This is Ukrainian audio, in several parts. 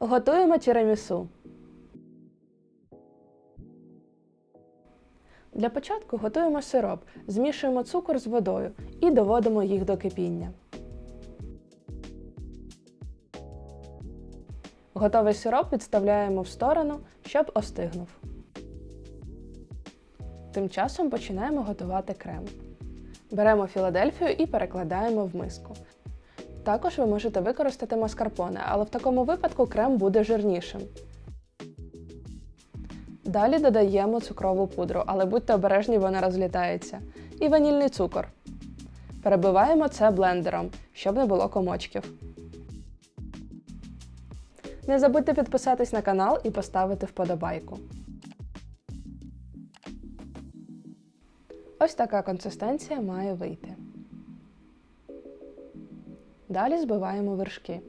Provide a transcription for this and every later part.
Готуємо тірамісу. Для початку готуємо сироп, змішуємо цукор з водою і доводимо їх до кипіння. Готовий сироп відставляємо в сторону, щоб остигнув. Тим часом починаємо готувати крем. Беремо Філадельфію і перекладаємо в миску. Також ви можете використати маскарпоне, але в такому випадку крем буде жирнішим. Далі додаємо цукрову пудру, але будьте обережні, вона розлітається. І ванільний цукор. Перебиваємо це блендером, щоб не було комочків. Не забудьте підписатись на канал і поставити вподобайку. Ось така консистенція має вийти. Далі збиваємо вершки.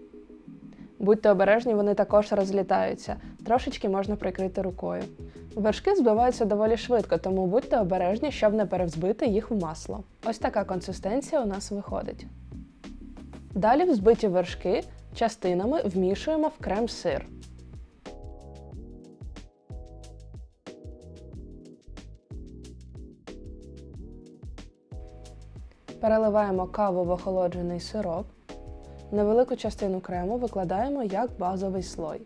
Будьте обережні, вони також розлітаються. Трошечки можна прикрити рукою. Вершки збиваються доволі швидко, тому будьте обережні, щоб не перевзбити їх в масло. Ось така консистенція у нас виходить. Далі взбиті вершки частинами вмішуємо в крем-сир. Переливаємо каву в охолоджений сироп. Невелику частину крему викладаємо як базовий слой.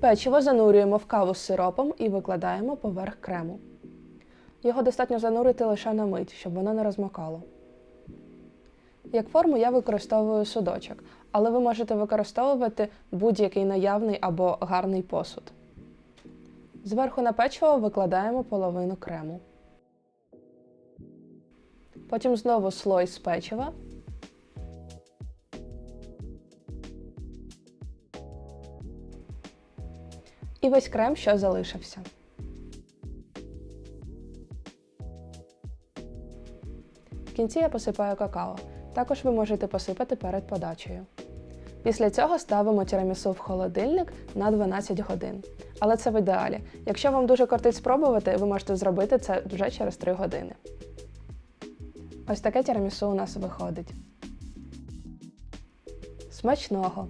Печиво занурюємо в каву з сиропом і викладаємо поверх крему. Його достатньо занурити лише на мить, щоб воно не розмокало. Як форму я використовую судочок, але ви можете використовувати будь-який наявний або гарний посуд. Зверху на печиво викладаємо половину крему. Потім знову слой з печива. І весь крем, що залишився. В кінці я посипаю какао. Також ви можете посипати перед подачею. Після цього ставимо тірамісу в холодильник на 12 годин. Але це в ідеалі. Якщо вам дуже кортить спробувати, ви можете зробити це вже через 3 години. Ось таке тірамісу у нас виходить. Смачного!